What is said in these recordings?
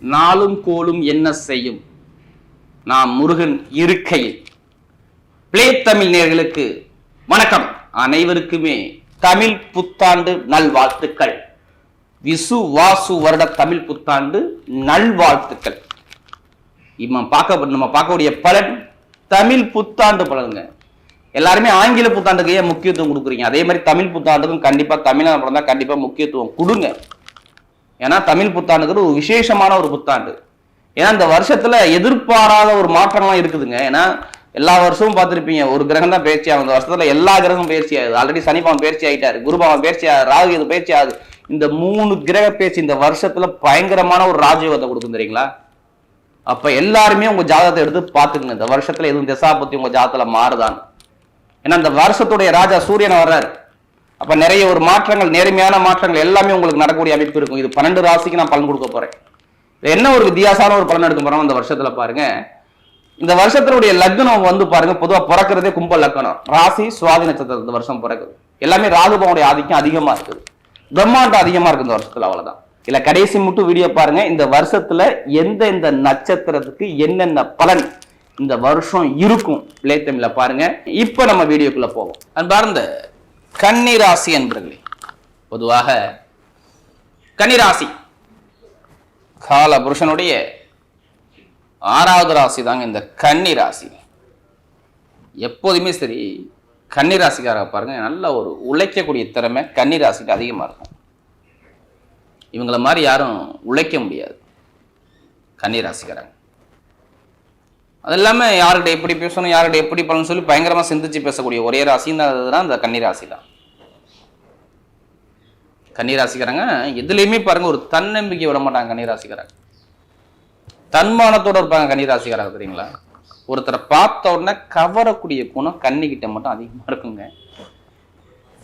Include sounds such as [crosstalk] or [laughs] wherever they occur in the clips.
நாளும் கோலும் என்ன செய்யும்? நாம் முருகன் இருக்கையில். பிளே தமிழ் நேர்களுக்கு வணக்கம். அனைவருக்குமே தமிழ் புத்தாண்டு நல்வாழ்த்துக்கள். விசு வாசு வருட தமிழ் புத்தாண்டு நல்வாழ்த்துக்கள். நம்ம பார்க்க நம்ம பார்க்கக்கூடிய பலன் தமிழ் புத்தாண்டு பலனுங்க. எல்லாருமே ஆங்கில புத்தாண்டுக்கு ஏன் முக்கியத்துவம் கொடுக்குறீங்க? அதே மாதிரி தமிழ் புத்தாண்டுக்கும் கண்டிப்பா தமிழ் பிறந்தால் கண்டிப்பாக முக்கியத்துவம் கொடுங்க. ஏன்னா தமிழ் புத்தாண்டுங்கிறது ஒரு விசேஷமான ஒரு புத்தாண்டு. ஏன்னா இந்த வருஷத்துல எதிர்பாராத ஒரு மாற்றம்லாம் இருக்குதுங்க. ஏன்னா எல்லா வருஷமும் பார்த்துருப்பீங்க ஒரு கிரகம் தான் பயிற்சி ஆகும். இந்த வருஷத்துல எல்லா கிரகமும் பயிற்சி ஆகுது. ஆல்ரெடி சனிபாவன் பயிற்சி ஆகிட்டாரு குருபாவன் பயிற்சி ஆகுது ராகு இது பயிற்சி ஆகுது. இந்த மூணு கிரக பயிற்சி இந்த வருஷத்துல பயங்கரமான ஒரு ராஜயோகத்தை கொடுக்கும் தெரியுங்களா? அப்ப எல்லாருமே உங்க ஜாதகத்தை எடுத்து பாத்துக்கணும் இந்த வருஷத்துல எதுவும் திசாபத்தி உங்க ஜாதகத்துல மாறுதான்னு. ஏன்னா இந்த வருஷத்துடைய ராஜா சூரியன் வர்றாரு. அப்ப நிறைய ஒரு மாற்றங்கள் நேர்மையான மாற்றங்கள் எல்லாமே உங்களுக்கு நடக்கக்கூடிய அமைப்பு இருக்கும். இது பன்னெண்டு ராசிக்கு நான் பலன் கொடுக்க போறேன். என்ன ஒரு வித்தியாசமான ஒரு பலன் எடுக்க போறோம் இந்த வருஷத்துல பாருங்க. இந்த வருஷத்தினுடைய லக்னம் வந்து பாருங்க பொதுவா பிறக்கிறதே கும்ப லக்னம். ராசி சுவாதி நட்சத்திரம் இந்த வருஷம் பிறக்குது. எல்லாமே ராகுபவனுடைய ஆதிக்கம் அதிகமா இருக்குது. பிரம்மாண்டம் அதிகமா இருக்கு இந்த வருஷத்துல அவ்வளவுதான். இல்ல கடைசி மட்டும் வீடியோ பாருங்க. இந்த வருஷத்துல எந்த எந்த நட்சத்திரத்துக்கு என்னென்ன பலன் இந்த வருஷம் இருக்கும்? பிளேத்தமிழ்ல பாருங்க. இப்ப நம்ம வீடியோக்குள்ள போவோம். அன்பார்ந்த கன்னிராசி என்பர்களே. பொதுவாக கன்னிராசி கால புருஷனுடைய ஆறாவது ராசி தாங்க இந்த கன்னி ராசி எப்போதுமே சரி கன்னி ராசிக்காரங்க பாருங்க நல்ல ஒரு உழைக்கக்கூடிய திறமை கன்னி ராசிக்கு அதிகமாக இருக்கும். இவங்கள மாதிரி யாரும் உழைக்க முடியாது. கன்னி ராசிக்காரங்க அது இல்லாமல் யார்கிட்ட எப்படி பேசணும் யார்கிட்ட எப்படி பண்ணணும் சொல்லி பயங்கரமாக சிந்திச்சு பேசக்கூடிய ஒரே ராசின்னு அதுதான் அந்த கன்னி ராசி தான். கன்னிராசிக்காரங்க எதுலேயுமே பாருங்க ஒரு தன்னம்பிக்கை விட மாட்டாங்க கன்னிராசிக்காரங்க தன்மானத்தோட இருப்பாங்க கன்னிராசிக்காரங்க தெரியுங்களா? ஒருத்தரை பார்த்த உடனே கவரக்கூடிய குணம் கன்னிக்கிட்ட மட்டும் அதிகமா இருக்குங்க.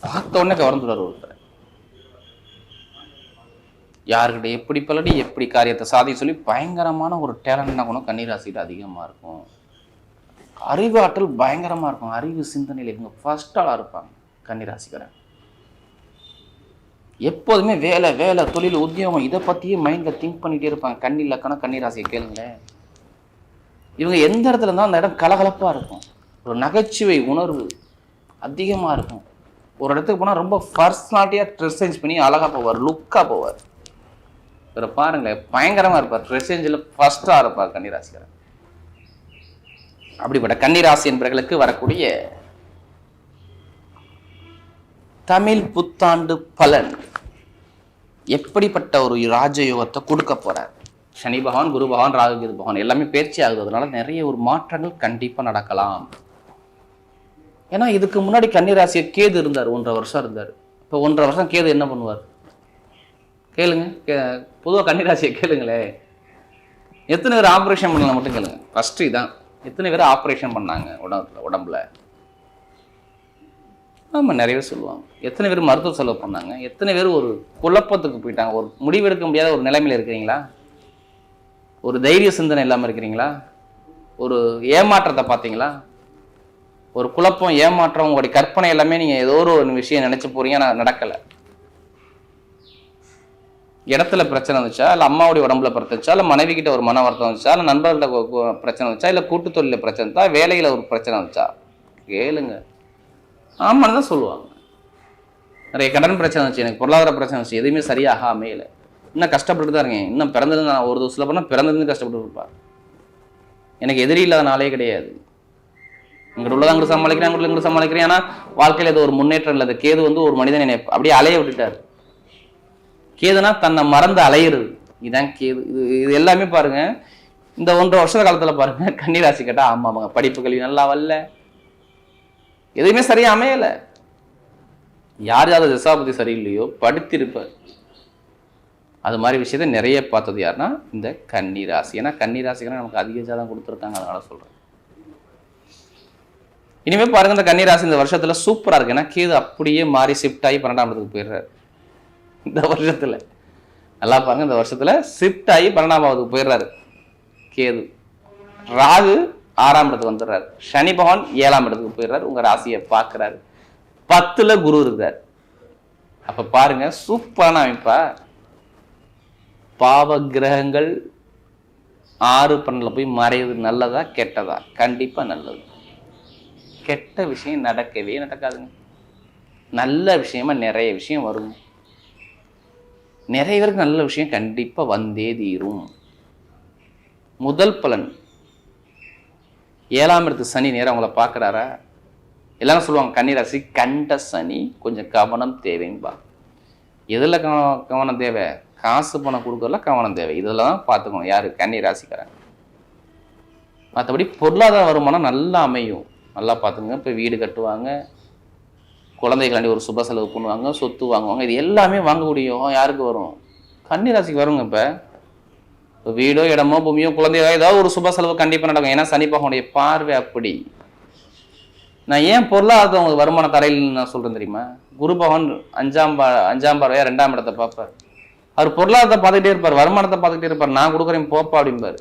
பார்த்த உடனே கவர்ந்துடுவார் ஒருத்தர். யாருக்கிட்ட எப்படி பலடி எப்படி காரியத்தை சாதி சொல்லி பயங்கரமான ஒரு டேலண்ட்னா குணம் கன்னிராசிகிட்ட அதிகமாக இருக்கும். அறிவாற்றல் பயங்கரமாக இருக்கும். அறிவு சிந்தனையில் இவங்க ஃபர்ஸ்ட் ஆளாக இருப்பாங்க கன்னிராசிக்காரன். எப்போதுமே வேலை வேலை தொழில் உத்தியோகம் இதை பற்றியே மைண்டில் திங்க் பண்ணிகிட்டே இருப்பாங்க. கண்ணி லக்கணம் கன்னிராசியை கேளுங்களேன். இவங்க எந்த இடத்துல இருந்தால் அந்த இடம் கலகலப்பாக இருக்கும். ஒரு நகைச்சுவை உணர்வு அதிகமாக இருக்கும். ஒரு இடத்துக்கு போனால் ரொம்ப பர்சனாலிட்டியாக ட்ரெஸ் சேஞ்ச் பண்ணி அழகாக போவார் லுக்காக போவார். இவரை பாருங்களேன் பயங்கரமாக இருப்பார். ரெசேஞ்சில் ஃபஸ்ட்டாக இருப்பார் கன்னிராசிக்காரன் அப்படிப்பட்ட கன்னிராசி என்பவர்களுக்கு வரக்கூடிய தமிழ் புத்தாண்டு பலன். எப்படிப்பட்ட ஒரு ராஜயோகத்தை கொடுக்க போகிறார் சனி பகவான் குரு பகவான் ராகுகேது பகவான் எல்லாமே பேச்சு ஆகுது அதனால நிறைய ஒரு மாற்றங்கள் கண்டிப்பாக நடக்கலாம். ஏன்னா இதுக்கு முன்னாடி கன்னிராசியை கேது இருந்தார் ஒன்றரை வருஷம் இருந்தார். இப்போ ஒன்றரை வருஷம் கேது என்ன பண்ணுவார்? கேளுங்க. கே பொதுவாக கன்னிராசியை கேளுங்களே. எத்தனை பேர் ஆப்ரேஷன் பண்ணல மட்டும் கேளுங்க. ஃபஸ்ட்டு இதான். எத்தனை பேர் ஆப்ரேஷன் பண்ணாங்க உடம்புல உடம்புல? ஆமாம் நிறைய பேர் சொல்லுவாங்க. எத்தனை பேர் மருத்துவ செலவு பண்ணாங்க? எத்தனை பேர் ஒரு குழப்பத்துக்கு போயிட்டாங்க? ஒரு முடிவெடுக்க முடியாத ஒரு நிலைமையில் இருக்கிறீங்களா? ஒரு தைரிய சிந்தனை இல்லாமல் இருக்கிறீங்களா? ஒரு ஏமாற்றத்தை பார்த்தீங்களா? ஒரு குழப்பம் ஏமாற்றம் உங்களுடைய கற்பனை எல்லாமே நீங்கள் ஏதோ ஒரு விஷயம் நினச்சி போகிறீங்க ஆனால் நடக்கலை. இடத்துல பிரச்சனை வந்துச்சா? இல்லை அம்மாவுடைய உடம்புல பிரச்சனை இல்லை மனைவி கிட்ட ஒரு மன வருத்தம் வந்துச்சா? இல்லை நண்பர்கள்ட்ட பிரச்சனை வந்துச்சா? இல்லை கூட்டு தொழிலில் பிரச்சனை வந்துச்சா? வேலையில் ஒரு பிரச்சனை வந்துச்சா? கேளுங்க. ஆமான்னு தான் சொல்லுவாங்க. நிறைய கடன் பிரச்சனை வந்துச்சு எனக்கு பொருளாதார பிரச்சனை வந்துச்சு. எதுவுமே சரியாக அமையல. இன்னும் கஷ்டப்பட்டு தான் இருக்கேன். இன்னும் பிறந்தது நான் ஒரு சில பண்ணால் பிறந்ததுன்னு கஷ்டப்பட்டு இருப்பார் எனக்கு எதிரி இல்லாத நாளே கிடையாது. இங்கிட்ட உள்ளதை அங்கிட்டு சமாளிக்கிறேன் அங்கிட்ட இங்கிட்ட சமாளிக்கிறேன். ஆனால் வாழ்க்கையில் ஏதோ ஒரு முன்னேற்றம் இல்லை. கேது வந்து ஒரு மனிதனை என்னை அப்படியே அலைய விட்டுட்டார். கேதுனா தன்னை மறந்து அலையிறது. இதான் கேது. இது இது எல்லாமே பாருங்க. இந்த ஒன்றரை வருஷ காலத்துல பாருங்க [laughs] கன்னிராசி கேட்டா ஆமா ஆமாங்க. படிப்பு கல்வி நல்லா வரல. எதுவுமே சரியா அமையல. யார் யார் திசாபதி சரியில்லையோ படுத்திருப்பார். அது மாதிரி விஷயத்தை நிறைய பார்த்தது யாருன்னா இந்த கன்னிராசி. ஏன்னா கன்னிராசிக்கு நமக்கு அதிக ஜாதகம் கொடுத்துருக்காங்க அதனால சொல்றேன். இனிமே பாருங்க இந்த கன்னிராசி இந்த வருஷத்துல சூப்பரா இருக்கு. ஏன்னா கேது அப்படியே மாறி ஷிஃப்ட் ஆகி பன்னெண்டாம் இடத்துக்கு போயிடுறாரு. இந்த வருஷத்தில். நல்லா பாருங்க இந்த வருஷத்தில் ஷிஃப்ட் ஆகி பன்னெண்டாம் போயிடுறாரு. கேது. ராகு ஆறாம் இடத்துக்கு வந்துடுறாரு. சனி பகவான் ஏழாம் இடத்துக்கு போயிடுறாரு. உங்கள் ராசியை பார்க்கறாரு. பத்தில் குரு இருக்கார் அப்போ பாருங்க சூப்பரான அமைப்பா. பாவ கிரகங்கள் ஆறு பன்னெண்டில் போய் மறையுது. நல்லதா கெட்டதா? கண்டிப்பாக நல்லது. கெட்ட விஷயம் நடக்கவே நடக்காதுங்க. நல்ல விஷயமா நிறைய விஷயம் வரும் நிறைய பேருக்கு நல்ல விஷயம் கண்டிப்பாக வந்தே தீரும். முதல் பலன். ஏழாம் இடத்து சனி நேரம் அவங்கள பார்க்குறாரா? எல்லாரும் சொல்லுவாங்க கன்னிராசி கண்ட சனி கொஞ்சம் கவனம் தேவைன்பா எதில் கவனம் கவனம் தேவை? காசு பணம் கொடுக்கறதுல கவனம் தேவை. இதெல்லாம் தான் பார்த்துக்கணும் யார்? கன்னி ராசிக்காரங்க மற்றபடி பொருளாதார வருமானம் நல்லா அமையும். நல்லா பார்த்துங்க இப்போ வீடு கட்டுவாங்க. குழந்தைகளாண்டி ஒரு சுப செலவு பண்ணுவாங்க சொத்து வாங்குவாங்க இது எல்லாமே வாங்கக்கூடிய யாருக்கு வரும்? கன்னி ராசிக்கு வருங்க இப்போ. இப்போ வீடோ இடமோ பூமியோ குழந்தையோ ஏதாவது ஒரு சுப செலவு கண்டிப்பாக நடக்கும். ஏன்னா சனி பகவானுடைய பார்வை அப்படி. நான் ஏன் பொருளாதாரத்தை உங்களுக்கு வருமான தரையில் நான் சொல்கிறேன் தெரியுமா? குரு பகவான் அஞ்சாம் பா அஞ்சாம் பார்வையாக ரெண்டாம் இடத்தை பார்ப்பார். அவர் பொருளாதாரத்தை பார்த்துக்கிட்டே இருப்பார் வருமானத்தை பார்த்துக்கிட்டே இருப்பார். நான் கொடுக்குறேன் போப்பா அப்படிம்பார்.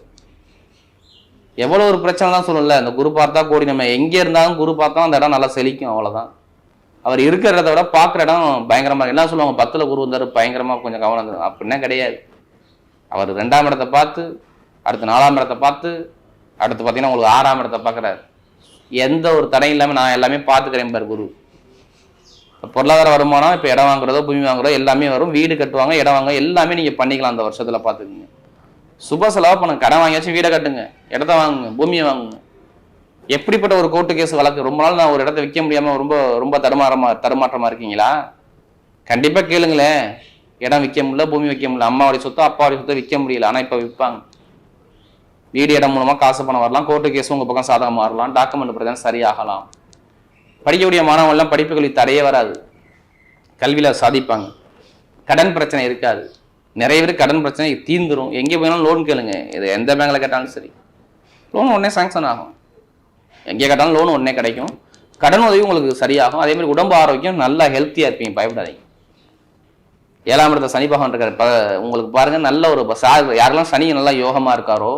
எவ்வளோ ஒரு பிரச்சனை தான் சொல்லல அந்த குரு பார்த்தா கோடி நம்ம எங்கே இருந்தாலும் குரு பார்த்தா அந்த இடம் நல்லா செழிக்கும் அவ்வளோதான் அவர் இருக்கிறத விட பார்க்குற இடம் பயங்கரமாக என்ன சொல்லுவாங்க? பத்தில் குரு வந்தார் பயங்கரமாக கொஞ்சம் கவனம் இருக்கணும். அப்படின்னா கிடையாது. அவர் ரெண்டாம் இடத்தை பார்த்து அடுத்து நாலாம் இடத்தை பார்த்து அடுத்து பார்த்தீங்கன்னா உங்களுக்கு ஆறாம் இடத்தை பார்க்குறாரு. எந்த ஒரு தடையும் இல்லாமல் நான் எல்லாமே பார்த்துக்கிறேன் பாரு குரு. பொருளாதார வருமானம் இப்போ இடம் வாங்குறதோ பூமி வாங்குறதோ எல்லாமே வரும். வீடு கட்டுவாங்க இடம் வாங்க எல்லாமே நீங்கள் பண்ணிக்கலாம் அந்த வருஷத்தில் பார்த்துக்குங்க. சுப செலவாக பண்ணுங்க. கடன் வாங்கியாச்சும் வீடை கட்டுங்க. இடத்த வாங்குங்க. பூமியை வாங்குங்க. எப்படிப்பட்ட ஒரு கோர்ட்டு கேஸ் வழக்கு? ரொம்ப நாள் நான் ஒரு இடத்த விற்க முடியாமல் ரொம்ப ரொம்ப தடுமாறமா தடுமாற்றமாக இருக்கீங்களா? கண்டிப்பாக கேளுங்களேன். இடம் விற்க முடியல பூமி விற்க முடியல. அம்மாவுடைய சொத்து அப்பாவுடைய சொத்தை விற்க முடியல. ஆனால் இப்போ விற்பாங்க. வீடு இடம் மூலமாக காசு பணம் வரலாம். கோர்ட்டு கேஸ் உங்கள் பக்கம் சாதகம் மாறலாம் டாக்குமெண்ட் பிரச்சனை சரியாகலாம். படிக்கக்கூடிய மாணவர்கள்லாம் படிப்புகளில் தடையே வராது. கல்வியில் சாதிப்பாங்க. கடன் பிரச்சனை இருக்காது. நிறைய பேர் கடன் பிரச்சனை தீர்ந்துடும் எங்கே போனாலும் லோன் கேளுங்க. இது எந்த பேங்க்ல கேட்டாலும் சரி. லோன் உடனே சாங்ஷன் ஆகும். எங்கே கேட்டாலும் லோன் உடனே கிடைக்கும். கடன் உதவி உங்களுக்கு சரியாகும். அதே மாதிரி உடம்பு ஆரோக்கியம் நல்லா ஹெல்த்தியாக இருப்பீங்க. பயப்படாதீங்க. ஏழாம் இடத்த சனி பகவான் இருக்கார். உங்களுக்கு பாருங்க நல்ல ஒரு சார் யாரெல்லாம் சனி நல்லா யோகமாக இருக்காரோ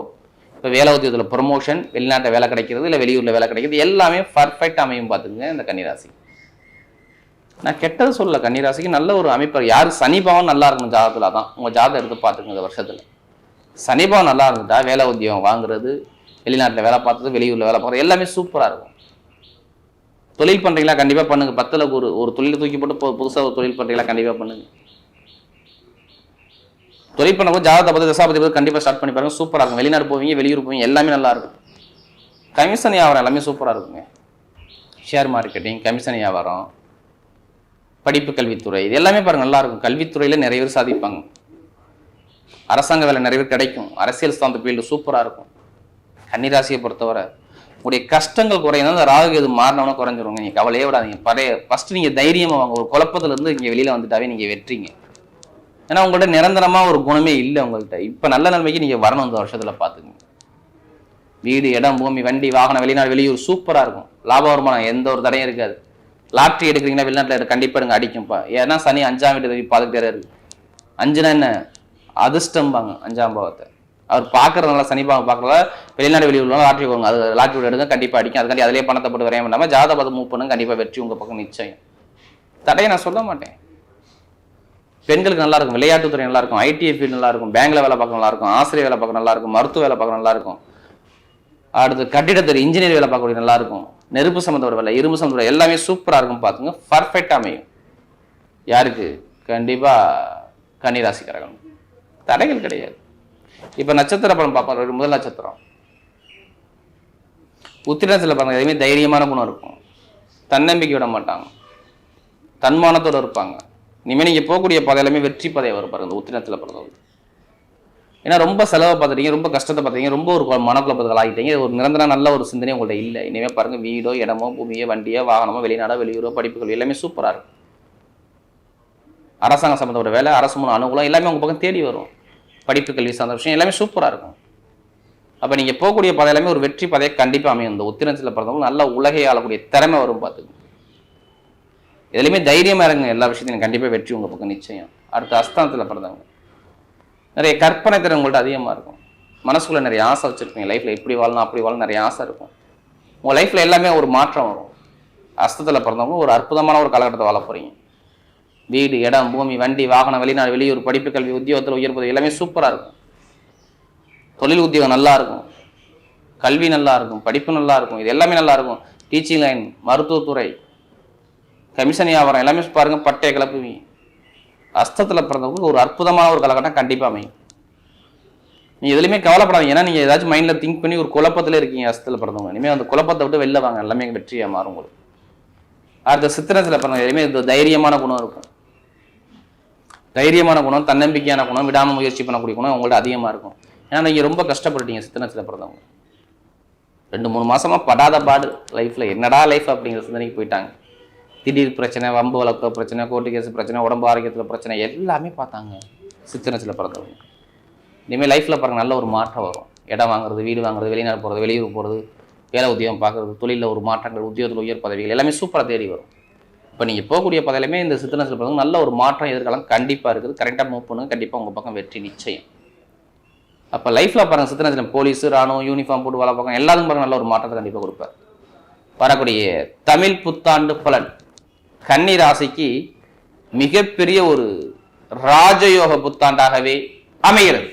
இப்போ வேலை உத்தியோகத்தில் ப்ரொமோஷன் வெளிநாட்டை வேலை கிடைக்கிறது இல்லை வெளியூரில் வேலை கிடைக்கிறது எல்லாமே பர்ஃபெக்ட் அமையும் பார்த்துங்க இந்த கன்னிராசி. நான் கெட்டது சொல்லல. கன்னிராசிக்கு நல்ல ஒரு அமைப்பு. யார் சனி பவன் நல்லா இருக்கணும் ஜாதகத்தில் தான் உங்கள் ஜாதகம் எடுத்து பார்த்துக்குங்க இந்த வருஷத்தில். சனி பவன் நல்லா இருந்துட்டா வேலை உத்தியோகம் வாங்குறது வெளிநாட்டில் வேலை பார்த்தது வெளியூரில் வேலை பார்க்குறது எல்லாமே சூப்பராக இருக்கும். தொழில் பண்ணுறீங்களா கண்டிப்பாக பண்ணுங்க. பத்தில் ஒரு ஒரு தொழில் தூக்கி போட்டு புதுசாக ஒரு தொழில் பண்ணுறீங்களா கண்டிப்பாக பண்ணுங்கள் தொழில் பண்ணும்போது ஜாதகத்தை பற்றி தசாபதி பற்றி கண்டிப்பாக ஸ்டார்ட் பண்ணி பாருங்கள் சூப்பராக இருக்கும். வெளிநாடு போவீங்க வெளியூர் போவீங்க எல்லாமே நல்லா இருக்கும். கமிஷன் வியாபாரம் எல்லாமே சூப்பராக இருக்குங்க. ஷேர் மார்க்கெட்டிங் கமிஷன் வியாபாரம் படிப்பு கல்வித்துறை இது எல்லாமே பாருங்கள் நல்லா இருக்கும். நிறைய பேர் சாதிப்பாங்க. அரசாங்க வேலை நிறைய பேர் கிடைக்கும். அரசியல் சார்ந்த ஃபீல்டு சூப்பராக இருக்கும். கன்னிராசியை பொறுத்தவரை உங்களுடைய கஷ்டங்கள் குறையும் அந்த ராகு இது மாறினவனா குறைஞ்சிருங்க நீங்கள் கவலையே விடாதீங்க பழைய ஃபர்ஸ்ட் நீங்கள் தைரியமாக வாங்க. ஒரு குழப்பத்துல இருந்து இங்கே வெளியில் வந்துட்டாவே நீங்கள் வெற்றிங்க. ஏன்னா உங்கள்ட்ட நிரந்தரமாக ஒரு குணமே இல்லை உங்கள்கிட்ட இப்போ நல்ல நிலைமைக்கு நீங்கள் வரணும் இந்த வருஷத்தில் பார்த்துங்க வீடு இடம் பூமி வண்டி வாகனம் வெளிநாடு வெளியூர் சூப்பராக இருக்கும். லாப வருமானம் எந்த ஒரு தடையும் இருக்காது. லாட்ரி எடுக்கிறீங்கன்னா வெளிநாட்டில் கண்டிப்பாக எடுங்க அடிக்கும்ப்பா. ஏன்னா சனி அஞ்சாம் வீட்டு பார்த்துக்கிட்டே இருக்கு. அஞ்சுனா என்ன? அதிர்ஷ்டம்பாங்க அஞ்சாம் பாவத்தை. அவர் பார்க்கறதுனால சனி பாவம் பார்க்கறதால வெளிநாடு வெளியூர் லாட்ரி போங்க அது லாட்ரி வீடு எடுங்க கண்டிப்பாக அடிக்கும். அதுக்காண்டி அதிலே பணத்தை போட்டு வரைய பண்ணாமல் ஜாத பார்த்து மூவ் பண்ணுங்க கண்டிப்பாக வெற்றி உங்கள் பக்கம் நிச்சயம். தடையை நான் சொல்ல மாட்டேன். பெண்களுக்கு நல்லா இருக்கும். விளையாட்டுத்துறை நல்லா இருக்கும். ஐடி ஃபீல்டு நல்லா இருக்கும். பேங்க்ல வேலை பார்க்க நல்லா இருக்கும். ஆசிரியர் வேலை பார்க்க நல்லா இருக்கும். மருத்துவ வேலை பார்க்க நல்லா இருக்கும். அடுத்து கட்டிடத்துறை இன்ஜினியர் வேலை பார்க்கக்கூடிய நல்லா இருக்கும். நெருப்பு சம்மந்தோட வேலை இரும்பு சம்மந்தோட எல்லாமே சூப்பராக இருக்கும் பார்த்துங்க. பர்ஃபெக்டாக அமையும். யாருக்கு? கண்டிப்பாக கன்னிராசிக்காரர்கள் தடைகள் கிடையாது. இப்போ நட்சத்திர படம் பார்ப்போம். ஒரு முதல் நட்சத்திரம். உத்திரத்தில் பாருங்க எதுவுமே தைரியமான குணம் இருக்கும். தன்னம்பிக்கை விட மாட்டாங்க. தன்மானத்தோட இருப்பாங்க. இனிமேல் நீங்கள் போகக்கூடிய பாதை எல்லாமே வெற்றி பாதையை வரும் பாருங்க இந்த உத்திரத்தில் பிறந்தவங்க ஏன்னா ரொம்ப செலவை பார்த்துட்டீங்க ரொம்ப கஷ்டத்தை பார்த்தீங்க ரொம்ப ஒரு மனக்குழப்பத்தில் ஆகிட்டீங்க ஒரு நிரந்தர நல்ல ஒரு சிந்தனை உங்கள்ட்ட இல்லை. இனிமேல் பாருங்க வீடோ இடமோ பூமியோ வண்டியோ வாகனமோ வெளிநாடோ வெளியூரோ படிப்புகள் எல்லாமே சூப்பராக இருக்கும். அரசாங்கம் சம்மந்தப்பட்ட வேலை அரசு மூலம் அனுகூலம் எல்லாமே உங்கள் பக்கம் தேடி வரும். படிப்பு கல்வி சார்ந்த விஷயம் எல்லாமே சூப்பராக இருக்கும். அப்போ நீங்கள் போகக்கூடிய பாதை எல்லாமே ஒரு வெற்றி பாதையை கண்டிப்பாக அமையும். இந்த உத்திரத்தில் பிறந்தவங்க நல்ல உலகை ஆளக்கூடிய திறமை வரும் பார்த்துங்க எதுலையுமே தைரியமாக இருங்க. எல்லா விஷயத்தையும் கண்டிப்பாக வெற்றி உங்கள் பக்கம் நிச்சயம். அடுத்து அஸ்தானத்தில் பிறந்தவங்க. நிறைய கற்பனை திறன் உங்கள்கிட்ட அதிகமாக இருக்கும். மனசுக்குள்ளே நிறைய ஆசை வச்சுருப்பீங்க. லைஃப்பில் இப்படி வாழணும் அப்படி வாழணும் நிறைய ஆசை இருக்கும். உங்கள் லைஃப்பில் எல்லாமே ஒரு மாற்றம் வரும். அஸ்தத்தில் பிறந்தவங்க ஒரு அற்புதமான ஒரு காலகட்டத்தை வாழ போகிறீங்க வீடு இடம் பூமி வண்டி வாகனம் வெளிநாடு வெளியூர் படிப்பு கல்வி உத்தியோகத்தில் உயர்வது எல்லாமே சூப்பராக இருக்கும். தொழில் உத்தியோகம் நல்லா இருக்கும். கல்வி நல்லா இருக்கும். படிப்பு நல்லா இருக்கும். இது எல்லாமே நல்லா இருக்கும். டீச்சிங் லைன் மருத்துவத்துறை கமிஷன் வியாபாரம் எல்லாமே பாருங்க பட்டைய கிளப்புவீங்க அஸ்தத்தில் பிறந்தவங்களுக்கு ஒரு அற்புதமான ஒரு காலகட்டம் கண்டிப்பாக அமையும். நீ எதுலையுமே கவலைப்படாதீங்க. ஏன்னா நீங்கள் ஏதாச்சும் மைண்டில் திங்க் பண்ணி ஒரு குழப்பத்தில் இருக்கீங்க அஸ்தத்தில் பிறந்தவங்க. இனிமேல் அந்த குழப்பத்தை விட்டு வெளில வாங்க. எல்லாமே வெற்றியாக மாறும் உங்களுக்கு. அடுத்த சித்திரத்தில் பிறந்தவங்க. எதுவுமே இந்த தைரியமான குணம் இருக்கும். தைரியமான குணம் தன்னம்பிக்கையான குணம் விடாமல் முயற்சி பண்ணக்கூடிய குணம் உங்கள்ட்ட அதிகமாக இருக்கும். ஏன்னா நீங்கள் ரொம்ப கஷ்டப்பட்டுட்டீங்க சித்தனத்தில் பிறந்தவங்க ரெண்டு மூணு மாதமாக படாத பாடு லைஃப்பில் என்னடா லைஃப் அப்படிங்கிற சிந்தனைக்கு போயிட்டாங்க. திடீர் பிரச்சனை வம்பு வழக்க பிரச்சனை கோர்ட்டு கேஸ் பிரச்சனை உடம்பு ஆரோக்கியத்தில் பிரச்சனை எல்லாமே பார்த்தாங்க சித்தனத்தில் பிறந்தவங்க இனிமேல் லைஃப்பில் பாருங்கள் நல்ல ஒரு மாற்றம் வரும். இடம் வாங்குறது வீடு வாங்குறது வெளிநாடு போகிறது வெளியூர் போகிறது வேலை உத்தியோகம் பார்க்குறது தொழிலில் ஒரு மாற்றங்கள் உத்தியோகத்தில் உயர் பதவிகள் எல்லாமே சூப்பராக தேடி வரும். இப்போ நீங்கள் போகக்கூடிய பதவியிலுமே இந்த சித்தனத்தில் பிறகு நல்ல ஒரு மாற்றம் எதிர்காலம் கண்டிப்பாக இருக்குது. கரெக்டாக மூவ் பண்ணுங்க கண்டிப்பாக உங்கள் பக்கம் வெற்றி நிச்சயம். அப்போ லைஃப்பில் பாருங்கள் சித்தனத்தில் போலீஸ் ராணுவம் யூனிஃபார்ம் போட்டு வேலை பார்க்க எல்லாத்துக்கும் பாருங்கள் நல்ல ஒரு மாற்றத்தை கண்டிப்பாக கொடுப்பார். வரக்கூடிய தமிழ் புத்தாண்டு பலன். கன்னி ராசிக்கு மிகப்பெரிய ஒரு ராஜயோக புத்தாண்டாகவே அமைகிறது.